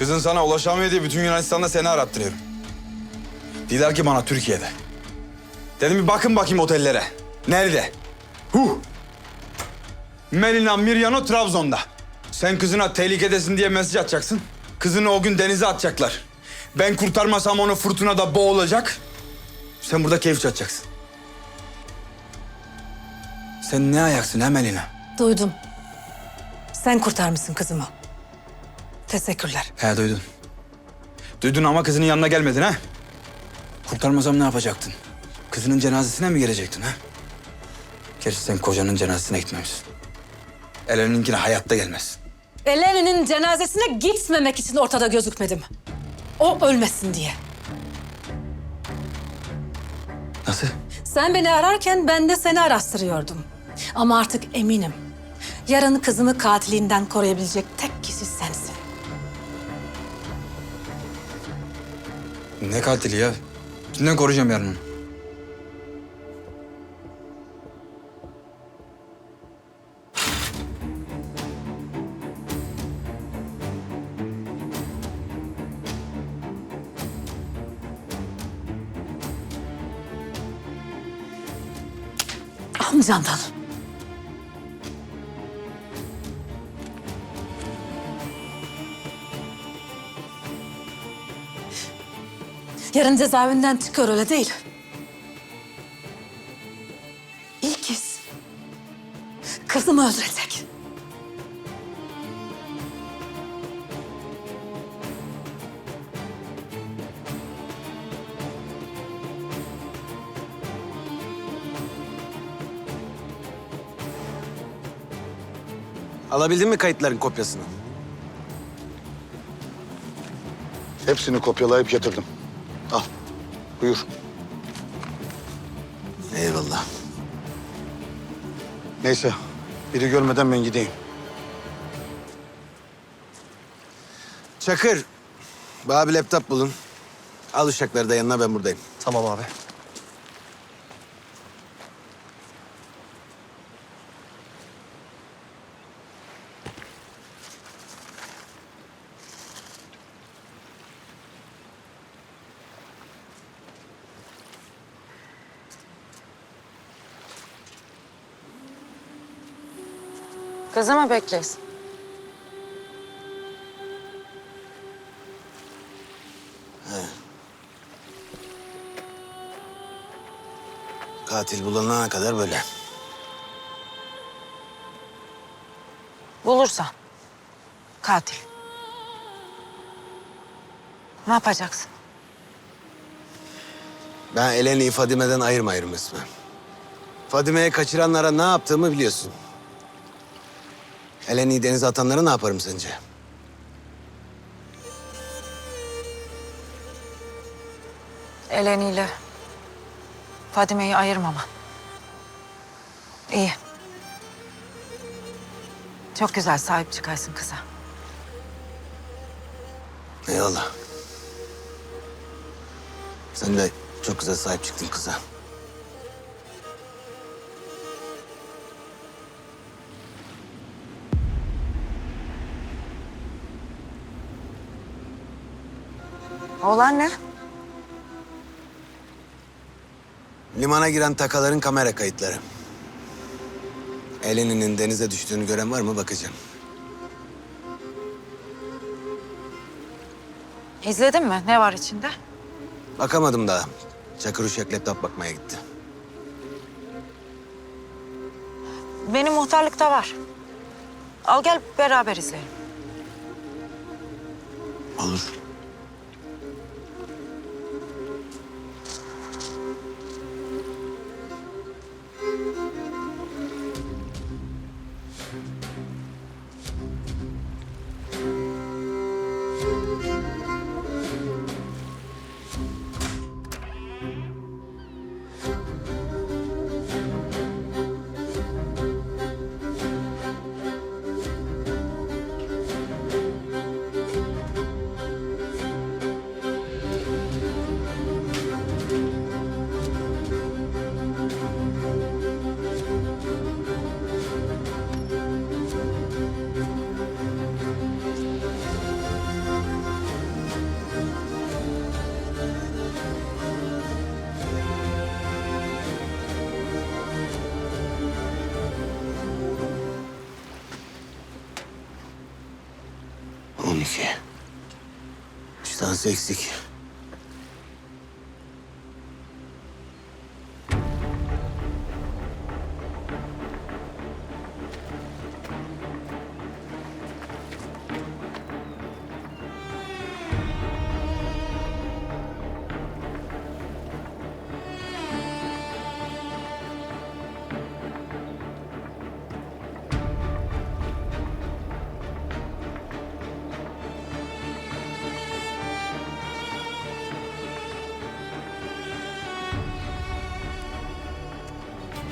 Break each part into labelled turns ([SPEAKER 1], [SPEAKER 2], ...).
[SPEAKER 1] Kızın sana ulaşamıyor diye bütün Yunanistan'da seni arattırıyorum. Diyorlar ki bana Türkiye'de. Dedim bir bakın bakayım otellere. Nerede? Huh. Melina Miryano Trabzon'da. Sen kızına tehlikedesin diye mesaj atacaksın. Kızını o gün denize atacaklar. Ben kurtarmasam onu fırtınada boğulacak. Sen burada keyif çatacaksın. Sen ne ayaksın ha Melina?
[SPEAKER 2] Duydum. Sen kurtarmışsın kızımı. Teşekkürler.
[SPEAKER 1] He duydun. Duydun ama kızının yanına gelmedin ha? Kurtarmasam ne yapacaktın? Kızının cenazesine mi gelecektin ha? Gerçi sen kocanın cenazesine gitmemişsin. Eleninkine hayatta gelmez.
[SPEAKER 2] Eleni'nin cenazesine gitmemek için ortada gözükmedim. O ölmesin diye.
[SPEAKER 1] Nasıl?
[SPEAKER 2] Sen beni ararken ben de seni araştırıyordum. Ama artık eminim. Yarın kızımı katilinden koruyabilecek tek kişi
[SPEAKER 1] Ne katili ya? Kimden koruyacağım yarın onu?
[SPEAKER 2] Amcandan. Yarın cezaevinden çıkıyor öyle değil. İlk kez kızımı öldürecek.
[SPEAKER 3] Alabildin mi kayıtların kopyasını?
[SPEAKER 4] Hepsini kopyalayıp getirdim. Buyur.
[SPEAKER 3] Eyvallah.
[SPEAKER 4] Neyse. Biri görmeden ben gideyim.
[SPEAKER 3] Çakır, bana bir laptop bulun. Al uşakları da yanına ben buradayım.
[SPEAKER 5] Tamam abi.
[SPEAKER 6] Kızı mı bekliyorsun?
[SPEAKER 3] Katil bulunana kadar böyle.
[SPEAKER 6] Bulursan. Katil. Ne yapacaksın?
[SPEAKER 3] Ben Eleni Fadime'den ayırmayırım Esma. Fadime'yi kaçıranlara ne yaptığımı biliyorsun. Eleni'yi denize atanlara ne yaparım sence?
[SPEAKER 6] Eleni ile Fadime'yi ayırmama. İyi. Çok güzel sahip çıkarsın kıza.
[SPEAKER 3] Eyvallah. Sen de çok güzel sahip çıktın kıza.
[SPEAKER 6] Oğlan ne?
[SPEAKER 3] Limana giren takaların kamera kayıtları. Eleni'nin denize düştüğünü gören var mı bakacağım.
[SPEAKER 6] İzledin mi? Ne var içinde?
[SPEAKER 3] Bakamadım daha. Çakır Uşak laptop bakmaya gitti.
[SPEAKER 6] Benim muhtarlıkta var. Al gel beraber izleyelim.
[SPEAKER 3] Olur. thank you tabii ki. Bir tanesi eksik.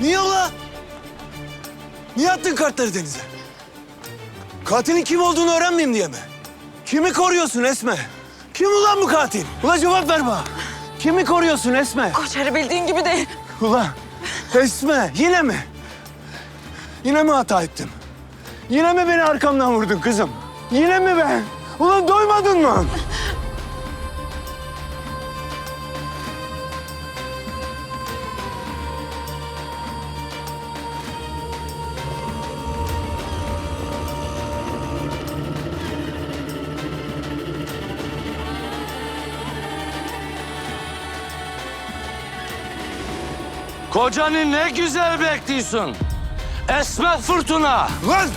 [SPEAKER 3] Niye ola? Niye attın kartları denize? Katilin kim olduğunu öğrenmeyeyim diye mi? Kimi koruyorsun Esme? Kim ulan bu katil? Ula cevap ver bana. Kimi koruyorsun Esme?
[SPEAKER 6] Koçeri bildiğin gibi değil.
[SPEAKER 3] Ula Esme yine mi? Yine mi hata ettim? Yine mi beni arkamdan vurdun kızım? Yine mi ben? Ulan doymadın mı?
[SPEAKER 5] Kocanı ne güzel bekliyorsun. Esme Fırtına.
[SPEAKER 3] Lan